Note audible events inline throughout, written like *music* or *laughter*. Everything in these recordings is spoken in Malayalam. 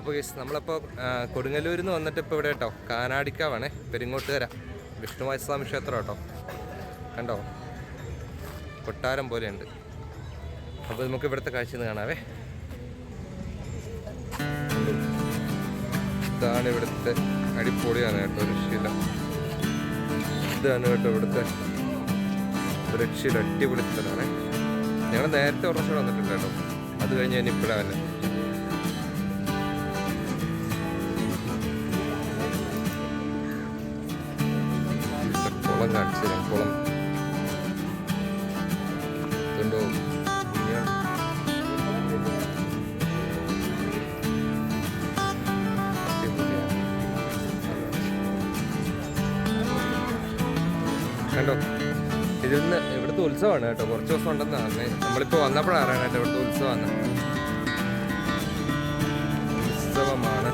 അപ്പോൾ ഗസ് നമ്മളിപ്പോൾ കൊടുങ്ങല്ലൂരിൽ നിന്ന് വന്നിട്ട് ഇപ്പോൾ ഇവിടെ കേട്ടോ കാനാടിക്കാവാണേ. പെരിങ്ങോട്ടുകര വിഷ്ണുമായ സ്വാമി ക്ഷേത്രം കേട്ടോ. കണ്ടോ? കൊട്ടാരം പോലെയുണ്ട്. അപ്പോൾ നമുക്ക് ഇവിടുത്തെ കാഴ്ച നിന്ന് കാണാവേ. ഇതാണ് ഇവിടുത്തെ അടിപൊളിയാണ് കേട്ടോ രക്ഷയില്ല. ഇതാണ് കേട്ടോ ഇവിടുത്തെ രക്ഷയില്ല അടിപൊളി സ്ഥലമാണ്. ഞങ്ങൾ നേരത്തെ ഉറച്ചു വന്നിട്ടുണ്ട് കേട്ടോ. അത് കഴിഞ്ഞ് ഞാൻ ഇപ്പോഴാണ് കുളം കാണിച്ചു തരാം. കണ്ടോ? ഇതിന്ന് ഇവിടുത്തെ ഉത്സവമാണ് കേട്ടോ. കുറച്ച് ദിവസം ഉണ്ടെന്ന് പറഞ്ഞേ നമ്മളിപ്പോ വന്നപ്പോഴാണ് കേട്ടോ ഇവിടുത്തെ ഉത്സവമാണ്. ഉത്സവമാണ്.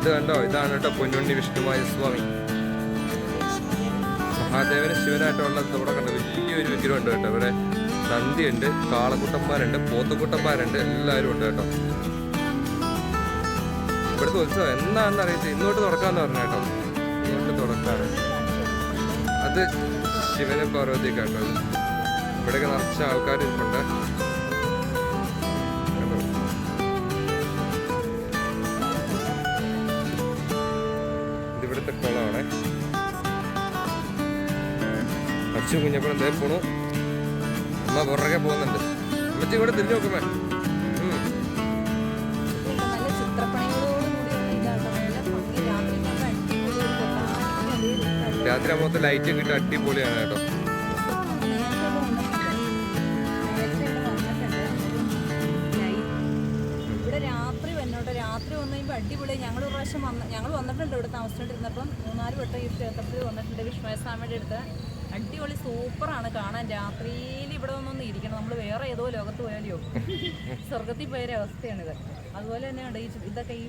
ഇത് കണ്ടോ? ഇതാണ് കേട്ടോ പൊന്നുണ്ണി വിഷ്ണുമായ സ്വാമി. മഹാദേവന് ശിവനായിട്ടുള്ള ഇവിടെ കണ്ട വലിയൊരു വിഗ്രഹം ഉണ്ട് കേട്ടോ. ഇവിടെ നന്ദിയുണ്ട് കാളക്കുട്ടന്മാരുണ്ട് പോത്തുക്കുട്ടന്മാരുണ്ട് എല്ലാവരും ഉണ്ട് കേട്ടോ. ഇവിടുത്തെ ഉത്സവം എന്താണെന്ന് അറിയത്തില്ല. ഇന്നോട്ട് തുറക്കാന്ന് പറഞ്ഞു കേട്ടോ. ഇന്നോട്ട് തുറക്കാറ്. അത് ശിവനും കേട്ടോ. ഇവിടെയൊക്കെ നിറച്ച ആൾക്കാർ അച്ചു കുഞ്ഞപ്പോൾ എന്തായാലും പോണു? അമ്മ പുറകെ പോകുന്നുണ്ട്. അമ്മച്ചി ഇവിടെ തിരിഞ്ഞു നോക്കുമേ. രാത്രി മൊത്തം ലൈറ്റ് കിട്ടി അടിപൊളിയാണ് കേട്ടോ. രാത്രി ഞങ്ങൾ ഒരു പ്രാവശ്യം വന്ന് ഞങ്ങൾ വന്നിട്ടുണ്ട് ഇവിടെ താമസിച്ചിട്ടിരുന്നപ്പം മൂന്നാൽ വട്ടം ഈ ക്ഷേത്രത്തിൽ വന്നിട്ടുണ്ട് വിഷ്ണുസ്വാമിയുടെ അടുത്ത്. അടിപൊളി സൂപ്പറാണ് കാണാൻ. രാത്രിയിൽ ഇവിടെ വന്നൊന്ന് ഇരിക്കണം. നമ്മൾ വേറെ ഏതോ ലോകത്ത് പോയാലോ *laughs* സ്വർഗത്തിൽ പോയൊരു ഇത് അതുപോലെ തന്നെയുണ്ട് ഈ ഇതൊക്കെ ഈ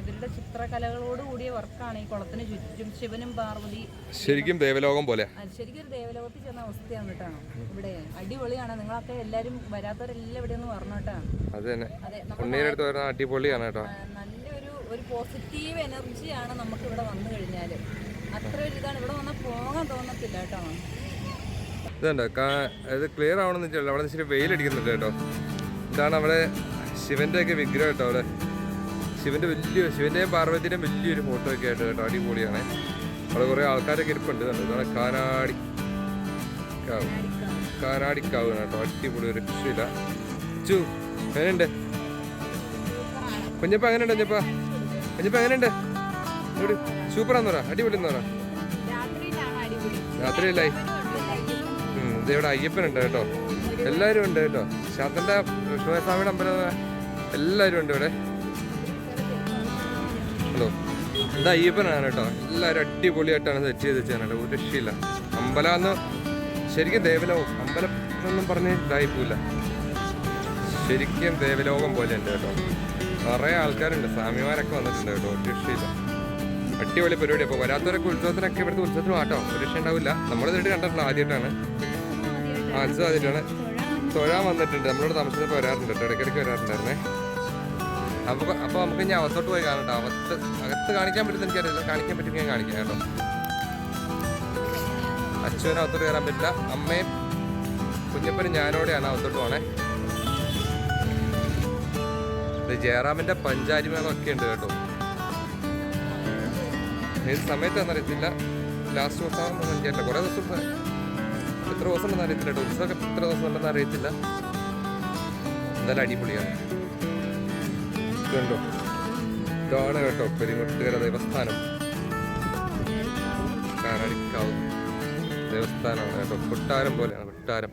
ഇവരുടെ ചിത്രകലകളോട് കൂടിയ വർക്കാണ്. ഈ കുളത്തിന് ചുറ്റും ശിവനും പാർവതി ശരിക്കും ദേവലോകം പോലെ. ശരിക്കും ഒരു ദേവലോകത്തിൽ ചെന്ന അവസ്ഥയാണ് കേട്ടോ. ഇവിടെ അടിപൊളിയാണ്. നിങ്ങളൊക്കെ എല്ലാവരും വരാത്തവരെല്ലാം ഇവിടെ ഒന്ന് പറഞ്ഞു കേട്ടോ. തന്നെ. അതെ നമ്മൾ ഉണ്ണീന്റെ അടിപൊളിയാണ് കേട്ടോ. നല്ലൊരു ഒരു പോസിറ്റീവ് എനർജിയാണ് നമുക്ക് ഇവിടെ വന്നു കഴിഞ്ഞാൽ അത്ര ഒരു ഇതാണ് ഇവിടെ വന്നാൽ പോകാൻ തോന്നത്തില്ല കേട്ടോ. ഇതുണ്ട്? ഇത് ക്ലിയർ ആവണമെന്ന് വെച്ചാൽ അവിടെ ഇച്ചിരി വെയിലടിക്കുന്നുണ്ട് കേട്ടോ. ഇതാണ് അവിടെ ശിവന്റെ ഒക്കെ വിഗ്രഹം കേട്ടോ അവിടെ. ശിവന്റെ വലിയ ശിവന്റെയും പാർവതിയുടെയും വലിയൊരു ഫോട്ടോ ഒക്കെ ആയിട്ട് കേട്ടോ അടിപൊളിയാണ്. അവിടെ കുറേ ആൾക്കാരൊക്കെ ഇരിപ്പുണ്ട്. ഇതാണ് കാനാടി കാവ് കാനാടിക്കാവ് കേട്ടോ. അടിപൊളി ഒരു രക്ഷയില്ല ചു എങ്ങനെയുണ്ട്? കുഞ്ഞപ്പ എങ്ങനെയുണ്ട് കുഞ്ഞപ്പ? കുഞ്ഞപ്പ എങ്ങനെയുണ്ട്? സൂപ്പറാന്ന് പറ അടിപൊളി ഇത് ഇവിടെ അയ്യപ്പനുണ്ട് കേട്ടോ. എല്ലാവരും ഉണ്ട് കേട്ടോ. ശാന്തന്റെ വിഷ്ണുസ്വാമിയുടെ അമ്പലം എല്ലാവരും ഉണ്ട് ഇവിടെ. ഹലോ. ഇത് അയ്യപ്പനാണ് കേട്ടോ. എല്ലാവരും അടിപൊളിയായിട്ടാണ് സെറ്റ് ചെയ്ത് വെച്ചാണ് കേട്ടോ ഒരു രക്ഷയില്ല. അമ്പലം എന്ന് ശരിക്കും ദേവലോകം അമ്പലം എന്നൊന്നും പറഞ്ഞ് ഇതായി പോല ശരിക്കും ദേവലോകം പോലെ ഉണ്ട് കേട്ടോ. നിറയെ ആൾക്കാരുണ്ട്. സ്വാമിമാരൊക്കെ വന്നിട്ടുണ്ട് കേട്ടോ. ഒരു രക്ഷയില്ല. അടിപൊളി പരിപാടി അപ്പോൾ വരാത്തവരൊക്കെ ഉത്സവത്തിനൊക്കെ ഇവിടുത്തെ ഉത്സവത്തിന് ആട്ടോ. ഒരു രക്ഷ ഉണ്ടാവില്ല നമ്മൾ ഇതിട്ട് കണ്ടിട്ടുണ്ട് ആദ്യമായിട്ടാണ്. ആ ആദ്യമായിട്ടാണ്. തൊഴാൻ വന്നിട്ടുണ്ട്. നമ്മളോട് താമസിച്ചപ്പോൾ വരാറുണ്ട് കേട്ടോ. ഇടയ്ക്കിടയ്ക്ക് വരാറുണ്ടായിരുന്നേ. അപ്പോൾ അപ്പോൾ നമുക്ക് ഇനി അവത്തോട്ട് പോയി കാണട്ടോ അവത്ത് അകത്ത് കാണിക്കാൻ പറ്റുന്ന എനിക്കറിയില്ല. കാണിക്കാൻ പറ്റും ഞാൻ കാണിക്കാം കേട്ടോ. അച്ഛനും അകത്തോട്ട് കയറാൻ പറ്റില്ല. അമ്മയും കുഞ്ഞപ്പനും ഞാനോടെയാണ് അവത്തോട്ട് പോണേ. ജയറാമിന്റെ പഞ്ചാരി മേളമൊക്കെ ഉണ്ട് കേട്ടോ. ഏത് സമയത്താണെന്ന് അറിയത്തില്ല. ലാസ്റ്റ് ദിവസമാണെന്ന് എനിക്കറിയില്ല. കുറേ ദിവസം എത്ര ദിവസം ഉണ്ടെന്ന് അറിയത്തില്ല കേട്ടോ. ഉത്സവമൊക്കെ എത്ര ദിവസം ഉണ്ടെന്ന് അറിയത്തില്ല. എന്തായാലും അടിപൊളിയാണ്. കണ്ടോ ഇതാണ് കേട്ടോ പെരുമുട്ടുകര ദേവസ്ഥാനം. കാരണിക്കാവ് ദേവസ്ഥാനമാണ് കേട്ടോ. കൊട്ടാരം പോലെയാണ് കൊട്ടാരം.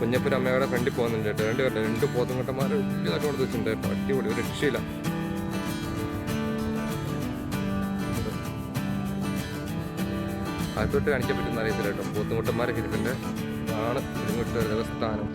കുഞ്ഞപ്പനും അമ്മയുടെ ഫ്രണ്ടിൽ പോകുന്നുണ്ട് കേട്ടോ. രണ്ട് കേട്ടോ രണ്ട് പോത്തുങ്കട്ടന്മാർ ഇതൊക്കെ കൊടുത്ത് വെച്ചിട്ടുണ്ട് കേട്ടോ അടിപൊളി ഒരു രക്ഷയില്ല. അകത്തോട്ട് കാണിക്കാൻ പറ്റുന്ന അറിയത്തില്ല കേട്ടോ. പോത്തുമുട്ടന്മാരൊക്കെ ഇരിപ്പുണ്ട്. ആണ് ഇങ്ങോട്ട് ദേവസ്ഥാനം.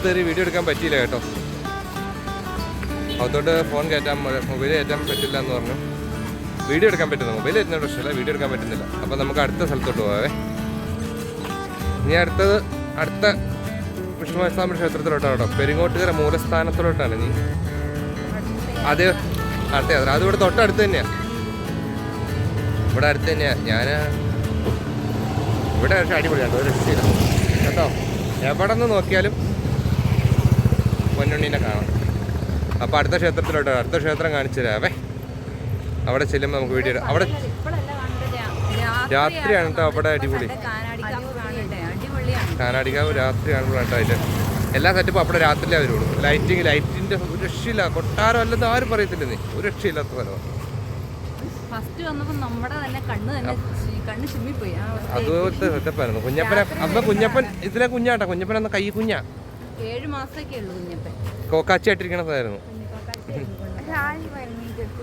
അകത്ത് കയറി വീഡിയോ എടുക്കാൻ പറ്റിയില്ല കേട്ടോ. അതുകൊണ്ട് ഫോൺ കയറ്റാൻ മൊബൈൽ കയറ്റാൻ പറ്റില്ല എന്ന് പറഞ്ഞു. വീഡിയോ എടുക്കാൻ പറ്റുന്നു മൊബൈൽ കയറ്റുന്ന പ്രശ്നമില്ല വീഡിയോ എടുക്കാൻ പറ്റുന്നില്ല. അപ്പോൾ നമുക്ക് അടുത്ത സ്ഥലത്തോട്ട് പോകാവേ. ഇനി അടുത്തത് അടുത്ത വിഷ്ണുസ്വാമി ക്ഷേത്രത്തിലോട്ടാണ് കേട്ടോ. പെരിങ്ങോട്ടുകര മൂലസ്ഥാനത്തിലോട്ടാണ് നീ അതെ അടുത്ത യാത്ര. അത് ഇവിടെ തൊട്ടടുത്ത് തന്നെയാണ് ഇവിടെ അടുത്ത് തന്നെയാണ് ഞാൻ ഇവിടെ പക്ഷേ അടിപൊളിയാണ് കേട്ടോ? എവിടെ നിന്ന് നോക്കിയാലും പൊന്നുണ്ണീനെ കാണാം. അപ്പോൾ അടുത്ത ക്ഷേത്രത്തിലോട്ട് അടുത്ത ക്ഷേത്രം കാണിച്ചു തരാവേ. അവിടെ ചെല്ലുമ്പോൾ നമുക്ക് വീട്ടിൽ. അവിടെ രാത്രിയാണ് കേട്ടോ അവിടെ അടിപൊളി. കാനാടിക്കാവ് കാണണ്ടേ അടിപൊളിയാണ്. കാനാടിക്കാവ് രാത്രി കാണുമ്പോൾ കേട്ടോ അതിന്റെ എല്ലാ സെറ്റപ്പും അവിടെ രാത്രിയിലേ വരുള്ളൂ. ലൈറ്റിങ് ലൈറ്റിന്റെ ഒരു രക്ഷയില്ല കൊട്ടാരം അല്ലെന്ന് ആരും പറയത്തില്ല നീ ഒരു രക്ഷയില്ലാത്ത സ്ഥലമാണ് ഫസ്റ്റ് വന്നപ്പോൾ നമ്മുടെ തന്നെ കണ്ണ് തന്നെ കണ്ണ് ചുമ്മിപ്പോയി. അതുപോലത്തെ സെറ്റപ്പായിരുന്നു. കുഞ്ഞപ്പനെ അമ്മ കുഞ്ഞപ്പൻ ഇതിലെ കുഞ്ഞാട്ടോ. കുഞ്ഞപ്പൻ എന്ന കൈ കുഞ്ഞാ? ഏഴ് മാസമൊക്കെ ഉള്ളൂ കുഞ്ഞപ്പൻ. കോക്കാച്ചിയായിട്ടിരിക്കണതായിരുന്നു.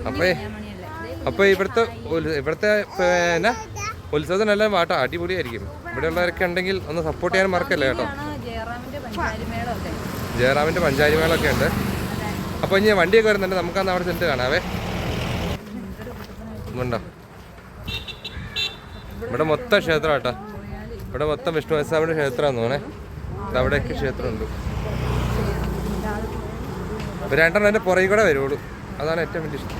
അപ്പൊ മണിയല്ലേ അപ്പൊ ഇവിടുത്തെ ഇവിടുത്തെ പിന്നെ ഉത്സവത്തിനെല്ലാം പാട്ടോ അടിപൊളിയായിരിക്കും. ഇവിടെയുള്ളവരൊക്കെ ഉണ്ടെങ്കിൽ ഒന്ന് സപ്പോർട്ട് ചെയ്യാൻ മറക്കല്ലേ കേട്ടോ? ജയറാമിന്റെ പഞ്ചാരി മേളൊക്കെ ഉണ്ട്. അപ്പൊ ഇനി വണ്ടിയൊക്കെ വരുന്നുണ്ട്. നമുക്കന്ന് അവിടെ ചെന്നിട്ട് കാണാവേ. ഉണ്ടോ? ഇവിടെ മൊത്തം ക്ഷേത്രം കേട്ടോ. ഇവിടെ മൊത്തം വിഷ്ണു വയസ്സാമിന്റെ ക്ഷേത്രമാണെന്ന് തോന്നേ അവിടെയൊക്കെ ക്ഷേത്രമുണ്ട്. ഇപ്പൊ രണ്ടെണ്ണം എന്റെ പുറകെ കൂടെ വരുള്ളൂ അതാണ് ഏറ്റവും വലിയ ഇഷ്ടം.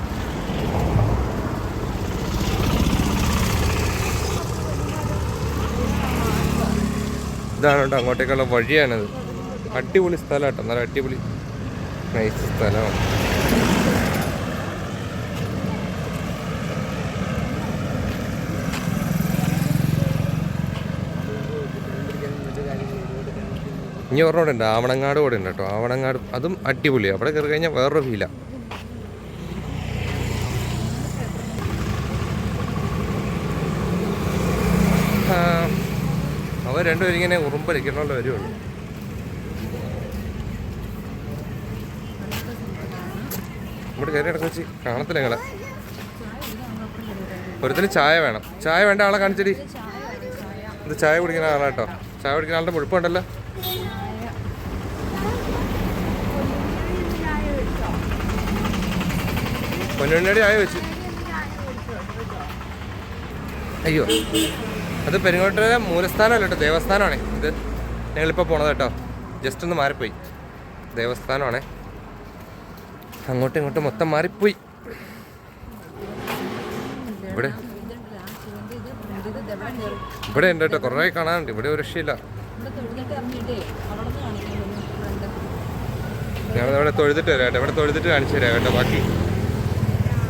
ഇതാണ് അങ്ങോട്ടേക്കുള്ള വഴിയാണത്. അടിപൊളി സ്ഥലം കേട്ടോ. നല്ല അടിപൊളി. നൈസ് സ്ഥലമാണ്. ഇനി ഒരെണ്ണം റോഡുണ്ട് ആവണങ്ങാട് കൂടെ ഉണ്ട് കേട്ടോ. ആവണങ്ങാട് അതും അടിപൊളി. അവിടെ കയറി കഴിഞ്ഞാൽ വേറൊരു ഫീലാണ് അവർ രണ്ടുപേരും ഇങ്ങനെ ഉറുമ്പലിക്കണമല്ലോ വരുള്ളൂ ഇവിടെ കയറി ഇടയ്ക്ക് വെച്ച് കാണത്തില്ല നിങ്ങളെ ഒരുത്തിന് ചായ വേണം. ചായ വേണ്ട ആളെ കാണിച്ചടി. ഇത് ചായ കുടിക്കുന്ന ആളാട്ടോ ചായ കുടിക്കുന്ന ആളുടെ മുഴുപ്പുണ്ടല്ലോ പൊന്നുണ്ണടി ആയ വെച്ച്. അയ്യോ അത് പെരുങ്ങോട്ടര മൂലസ്ഥാനമല്ല കേട്ടോ ദേവസ്ഥാനമാണേ. ഇത് ഞങ്ങളിപ്പോൾ പോണത് കേട്ടോ. ജസ്റ്റ് ഒന്ന് മാറിപ്പോയി. ദേവസ്ഥാനമാണേ. അങ്ങോട്ടും ഇങ്ങോട്ടും മൊത്തം മാറിപ്പോയി. ഇവിടെ? ഇവിടെ ഉണ്ട് കേട്ടോ കുറേ കാണാനുണ്ട്. ഇവിടെ ഒരു രക്ഷയില്ല. ഞങ്ങളിവിടെ തൊഴുതിട്ട് വരാം കേട്ടോ. ഇവിടെ തൊഴുതിട്ട് കാണിച്ചു തരാം കേട്ടോ ബാക്കി.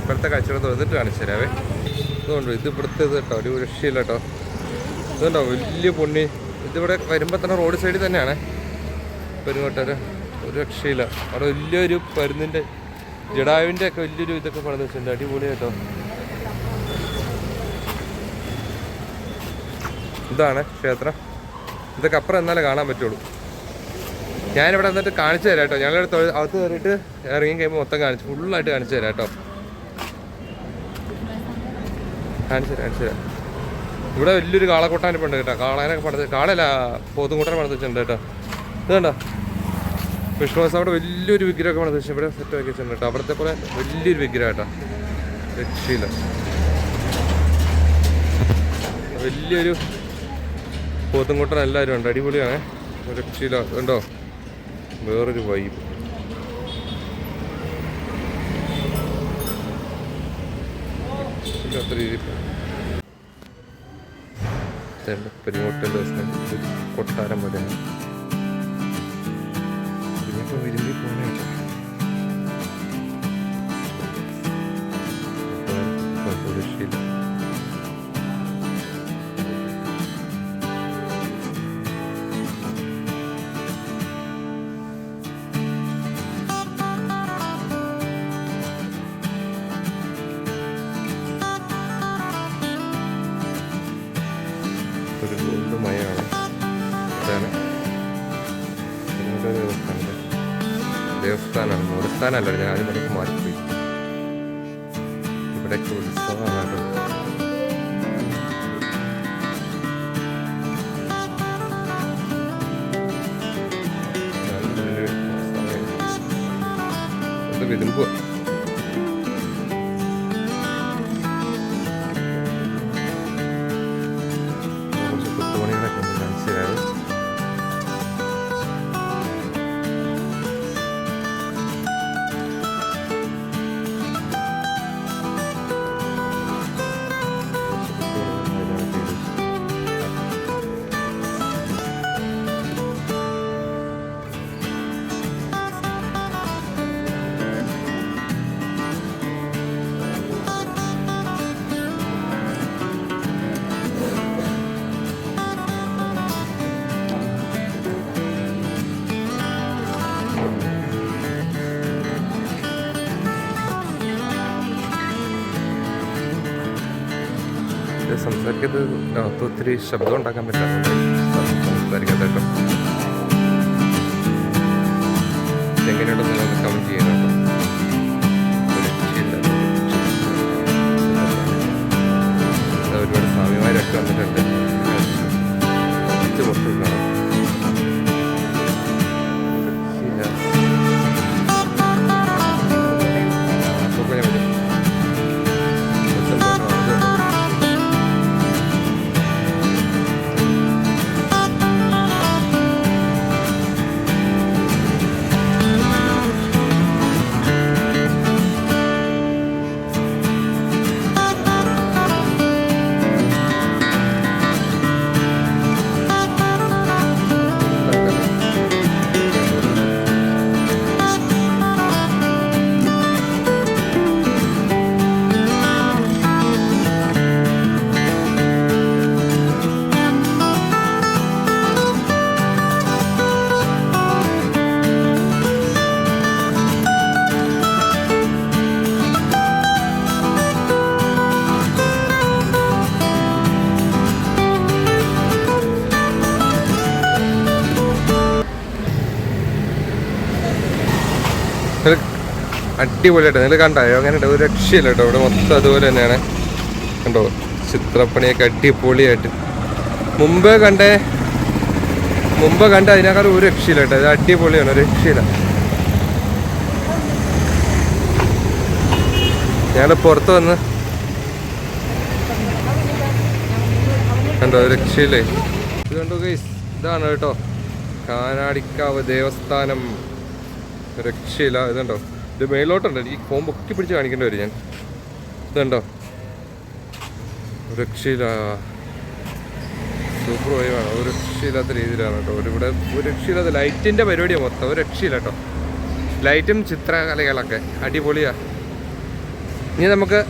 ഇവിടുത്തെ കാഴ്ചകൾ തുറന്നിട്ട് കാണിച്ചു തരാവേ. ഇതുകൊണ്ട് ഇത് ഇവിടുത്തെ ഇത് കേട്ടോ ഒരു രക്ഷയില്ല കേട്ടോ. ഇതുണ്ടോ വലിയ പൊണ്ണി. ഇതിവിടെ വരുമ്പോൾ തന്നെ റോഡ് സൈഡിൽ തന്നെയാണ്. പെരുങ്ങോട്ടൊരു ഒരു രക്ഷയില്ല. അവിടെ വലിയൊരു പരുന്നിന്റെ ജഡാവിന്റെ ഒക്കെ വലിയൊരു ഇതൊക്കെ പണിത് വെച്ചിട്ടുണ്ട്. അടിപൊളി കേട്ടോ. ഇതാണ് ക്ഷേത്രം. ഇതൊക്കെ അപ്പുറം എന്നാലേ കാണാൻ പറ്റുള്ളൂ. ഞാനിവിടെ എന്നിട്ട് കാണിച്ചു തരാം കേട്ടോ. ഞങ്ങളിവിടെ തൊഴി- അകത്ത് കയറിയിട്ട് ഇറങ്ങി കഴിയുമ്പോൾ മൊത്തം കാണിച്ചു ഫുള്ളായിട്ട് കാണിച്ചു തരാം കേട്ടോ. കാണിച്ചു ഇവിടെ വലിയൊരു കാളക്കൊട്ടാനിപ്പോൾ ഉണ്ട് കേട്ടോ. കാളാനൊക്കെ പണിത് കാളല്ല പോത്തുംകൂട്ടനെ പണിത് വെച്ചിട്ടുണ്ട് കേട്ടോ. ഇത് കണ്ടോ? വിഷ്ണുവാസം അവിടെ വലിയൊരു വിഗ്രഹമൊക്കെ പണിത് വെച്ചു ഇവിടെ സെറ്റ് ആക്കി വെച്ചിട്ടുണ്ട് കേട്ടോ. അവിടുത്തെ പോലെ വലിയൊരു വിഗ്രഹം കേട്ടോ. രക്ഷയില്ല. വലിയൊരു പോത്തുംകൂട്ടൻ എല്ലാവരും ഉണ്ട്. അടിപൊളിയാണ്. രക്ഷയില്ല. ഉണ്ടോ വേറൊരു വൈബ് ഇല്ലാത്ത രീതിയിൽ പെരുങ്ങോട്ടന്റെ ദിവസം കൊട്ടാരം പോലെയാണ്. ഇതിനിപ്പോൾ വിരുമ്പി പോകണേ നിർത്താനല്ലോ ഞാൻ ആദ്യം മാറ്റി ഇവിടെ ഉത്സവമാണല്ലോ വിരുമ്പുക അകത്ത് ഒത്തിരി ശബ്ദം ഉണ്ടാക്കാൻ പറ്റാറുണ്ട് സംസാരിക്കാത്ത കേട്ടോ എങ്ങനെയുണ്ടെന്ന് കമന്റ് ചെയ്യണം. അടിപൊളിയായിട്ട് നിങ്ങൾ കണ്ടായോ അങ്ങനെ ഒരു രക്ഷയില്ല കേട്ടോ. ഇവിടെ മൊത്തം അതുപോലെ തന്നെയാണ്. കണ്ടോ? ചിത്രപ്പണിയൊക്കെ അടിപൊളിയായിട്ട്. മുമ്പേ കണ്ടേ മുമ്പ് കണ്ട അതിനേക്കാൾ ഒരു രക്ഷയില്ല കേട്ടോ. ഇത് അടിപൊളിയാണ് ഒരു രക്ഷയില്ല. ഞങ്ങൾ പുറത്ത് വന്ന് കണ്ടോ രക്ഷയില്ലേ? ഇത് കണ്ടോ ഗൈസ് ഇതാണ് കേട്ടോ. കാനാടിക്കാവ് ദേവസ്ഥാനം. രക്ഷയില്ല. ഇതുണ്ടോ? ഇത് മേലോട്ടുണ്ട്. എനിക്ക് ഫോം പൊക്കി പിടിച്ച് കാണിക്കേണ്ടി വരും ഞാൻ. ഇതുണ്ടോ? രക്ഷയില്ല. സൂപ്പർ വൈവാണ് ഒരു രക്ഷയില്ലാത്ത രീതിയിലാണ് കേട്ടോ. ഇവിടെ ഒരു രക്ഷയില്ലാത്ത ലൈറ്റിന്റെ പരിപാടിയാണ് മൊത്തം. ഒരു രക്ഷയില്ല കേട്ടോ. ലൈറ്റും ചിത്രകലകളൊക്കെ. അടിപൊളിയാ. ഇനി നമുക്ക്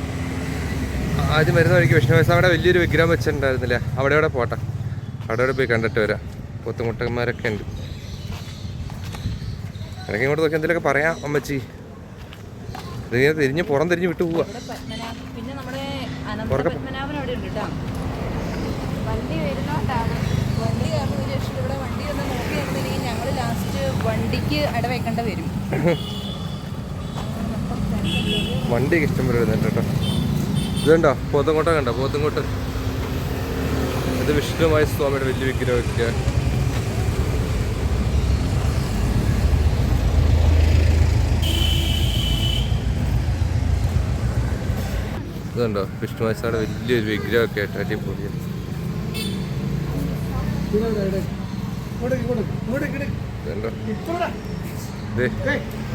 ആദ്യം വരുന്ന വഴിക്ക് വിഷ്ണുവാസ അവിടെ വലിയൊരു വിഗ്രഹം വെച്ചിട്ടുണ്ടായിരുന്നില്ല? അവിടെ അവിടെ പോട്ടെ? അവിടെ അവിടെ പോയി കണ്ടിട്ട് വരാം. പൊത്തുമുട്ടന്മാരൊക്കെ ഉണ്ട്. എനിക്ക് ഇങ്ങോട്ട് നോക്കി എന്തെങ്കിലുമൊക്കെ പറയാം അമ്മച്ചി. ഇതിങ്ങനെ തിരിഞ്ഞ് പുറം തിരിഞ്ഞ് വിട്ടു പോവാ. വണ്ടിക്ക് ഇടവെക്കേണ്ട വരും. വണ്ടിയൊക്കെ ഇഷ്ടം പോലെ വരുന്നുണ്ട് കേട്ടോ. ഇതുണ്ടോ? പോത്തങ്കോട്ട കണ്ടോ? പോത്തങ്കോട്ട് ഇത് വിഷ്ണുമായ സ്വാമിയുടെ വലിയ വിഗ്രഹമൊക്കെ ഇതുണ്ടോ? വിഷ്ണു സ്വാമിയുടെ വലിയൊരു വിഗ്രഹമൊക്കെ ആയിട്ട് അടിപൊളിയാണ്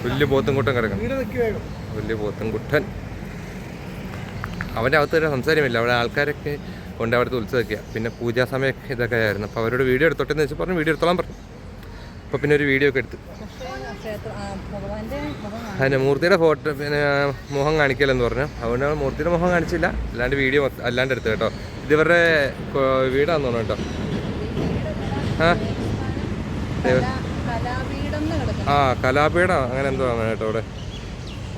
വലിയ പോത്തൻകുട്ടൻ കിടക്കണം. വലിയ പോത്തൻകുട്ടൻ അവന്റെ അകത്ത് വരെ സംസാരമില്ല. അവിടെ ആൾക്കാരൊക്കെ കൊണ്ട് അവിടുത്തെ ഉത്സവമൊക്കെയാണ് പിന്നെ പൂജാ സമയമൊക്കെ ഇതൊക്കെ ആയിരുന്നു അപ്പോൾ അവരോട് വീഡിയോ എടുത്തോട്ടെന്ന് വെച്ചാൽ പറഞ്ഞു വീഡിയോ എടുത്തോളാൻ പറഞ്ഞു. അപ്പോൾ പിന്നെ ഒരു വീഡിയോ ഒക്കെ എടുത്ത്. അതിന് മൂർത്തിയുടെ ഫോട്ടോ പിന്നെ മുഖം കാണിക്കലെന്ന് പറഞ്ഞു. അതുകൊണ്ട് മൂർത്തിയുടെ മുഖം കാണിച്ചില്ല. അല്ലാണ്ട് വീഡിയോ അല്ലാണ്ട് എടുത്തു കേട്ടോ. ഇതിവരുടെ വീടാന്ന് തോന്നുന്നു കേട്ടോ. ആ ആ കലാപീഠം. അങ്ങനെ എന്തോ ആണ് കേട്ടോ ഇവിടെ.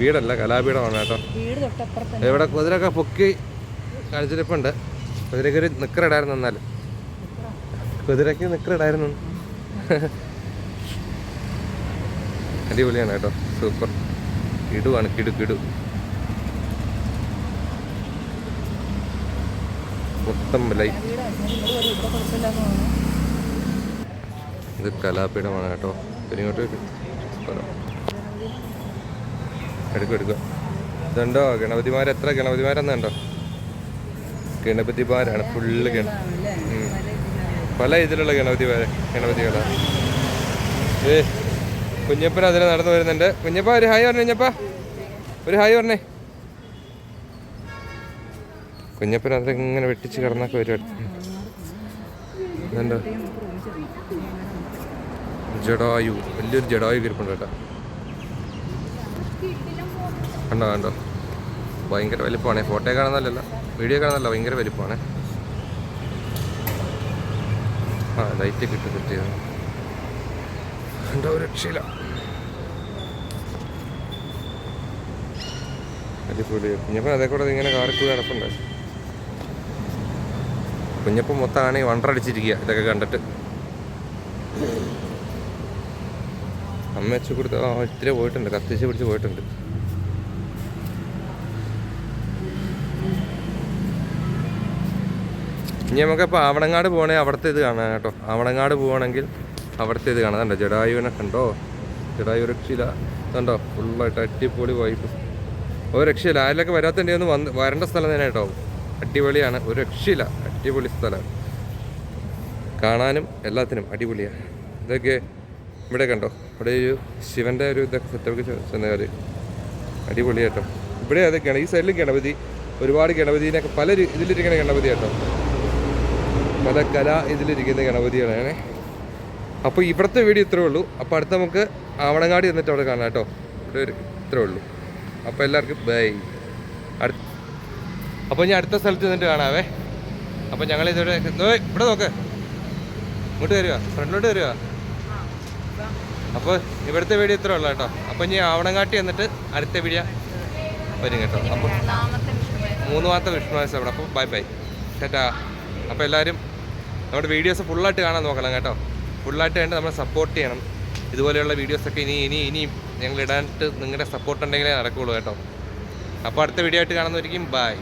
വീടല്ല കലാപീഠമാണ് കേട്ടോ. ഇവിടെ കുതിരൊക്കെ പൊക്കി കാണിച്ചിരിപ്പുണ്ട് കുതിരയ്ക്ക് ഒരു നിക്കറിടായിരുന്നു എന്നാൽ കുതിരയ്ക്ക് നിക്കറിടായിരുന്നു. അടിപൊളിയാണ് കേട്ടോ. സൂപ്പർ. കിടുവാണ് കിടു കിടു. മൊത്തം ലൈറ്റ് ഇത് കലാപീഠമാണ് കേട്ടോ. പിന്നെ ഇങ്ങോട്ട് വരൂ. എടുക്കും എടുക്കുക ഇതുണ്ടോ? ഗണപതിമാർ എത്ര? ഗണപതിമാരെന്നുണ്ടോ ഗണപതിമാരാണ്. ഫുള്ള് ഗണ. പല ഇതിലുള്ള ഗണപതിമാരെ ഗണപതികളാണ് ഏ കുഞ്ഞപ്പൻ അതിന് നടന്നു വരുന്നുണ്ട്. കുഞ്ഞപ്പ ഒരു ഹായ് പറഞ്ഞു കുഞ്ഞപ്പ ഒരു ഹായ് പറഞ്ഞേ. കുഞ്ഞപ്പൻ അതിൽ ഇങ്ങനെ വെട്ടിച്ച് കിടന്നൊക്കെ വരും. അടുത്ത് ജഡായു. വലിയൊരു ജഡായു കിരിപ്പുണ്ട് കേട്ടോ. കണ്ടോ കണ്ടോ? ഭയങ്കര വലിപ്പമാണ്. ഫോട്ടോ കാണുന്നതല്ല വീഡിയോ കാണുന്നതല്ല ഭയങ്കര വലിപ്പമാണ്. ആ ലൈറ്റ് കിട്ടും കിട്ടിയത്. കണ്ടോ രക്ഷയില്ല. അടിപൊളി. കുഞ്ഞപ്പൻ അതേ കൂടെ ഇങ്ങനെ കാറിക്കൂടി നടപ്പുണ്ട്. കുഞ്ഞപ്പൻ മൊത്തമാണ് വണ്ടറടിച്ചിരിക്കുക ഇതൊക്കെ കണ്ടിട്ട്. അമ്മ വെച്ച് കൊടുത്ത് ആ ഇത്തിരി പോയിട്ടുണ്ട്. കത്തിച്ച് പിടിച്ച് പോയിട്ടുണ്ട്. ഇനി നമുക്കിപ്പോൾ ആവണങ്ങാട് പോകണേ അവിടുത്തെ ഇത് കാണാൻ കേട്ടോ. ആവണങ്ങാട് പോകണമെങ്കിൽ അവിടുത്തെ ഇത് കാണാൻ കണ്ടോ? ജഡായുവിനെ കണ്ടോ? ജഡായു കണ്ടോ? ഫുള്ളായിട്ട് അടിപൊളി വൈബ് ഒരു രക്ഷയില്ല. ആരിലൊക്കെ വരാത്തതിന്റെ ഒന്ന് വന്ന് വരേണ്ട സ്ഥലം തന്നെ കേട്ടോ. അടിപൊളിയാണ്. ഒരു രക്ഷയില്ല. അടിപൊളി സ്ഥലം. കാണാനും എല്ലാത്തിനും അടിപൊളിയാണ്. ഇതൊക്കെ ഇവിടെ കണ്ടോ? ഇവിടെ ഒരു ശിവന്റെ ഒരു ഇതൊക്കെ സെറ്റപ്പ് ചെന്നാൽ അടിപൊളി കേട്ടോ. ഇവിടെ അതൊക്കെയാണ്. ഈ സൈഡിലും ഗണപതി. ഒരുപാട് ഗണപതിനൊക്കെ പല ഇതിലിരിക്കുന്ന ഗണപതി കേട്ടോ. പല കല ഇതിലിരിക്കുന്ന ഗണപതികളാണ്. അപ്പോൾ ഇവിടുത്തെ വീഡിയോ ഇത്രേ ഉള്ളൂ. അപ്പോൾ അടുത്ത നമുക്ക് ആവണങ്ങാടി എന്നിട്ട് അവിടെ കാണാം കേട്ടോ. ഇവിടെ ഇത്രേ ഉള്ളൂ. അപ്പോൾ എല്ലാവർക്കും ബൈ. അടുത്ത അപ്പോൾ ഞാൻ അടുത്ത സ്ഥലത്ത് നിന്നിട്ട് കാണാവേ. അപ്പോൾ ഞങ്ങൾ ഇതോടെ ഇവിടെ നോക്ക്. ഇങ്ങോട്ട് വരുവാ ഫ്രണ്ടിലോട്ട് വരുവാ അപ്പോൾ ഇവിടുത്തെ വീഡിയോ ഇത്ര ഉള്ളൂ കേട്ടോ. അപ്പോൾ ഇനി ആവണങ്ങാട്ടി എന്നിട്ട് അടുത്ത വീഡിയോ വരും കേട്ടോ. അപ്പോൾ മൂന്നാമത്തെ വിഷ്ണുവാസം അവിടെ. അപ്പോൾ ബൈ ബൈ ടാറ്റാ. അപ്പോൾ എല്ലാവരും നമ്മുടെ വീഡിയോസ് ഫുള്ളായിട്ട് കാണാൻ നോക്കണം കേട്ടോ. ഫുള്ളായിട്ട് കണ്ട് നമ്മളെ സപ്പോർട്ട് ചെയ്യണം. ഇതുപോലെയുള്ള വീഡിയോസൊക്കെ ഇനി ഇനി ഇനിയും ഞങ്ങൾ ഇടാനായിട്ട് നിങ്ങളുടെ സപ്പോർട്ട് ഉണ്ടെങ്കിലേ നടക്കുകയുള്ളൂ കേട്ടോ. അപ്പോൾ അടുത്ത വീഡിയോ ആയിട്ട് കാണുന്നവരിക്കും ബൈ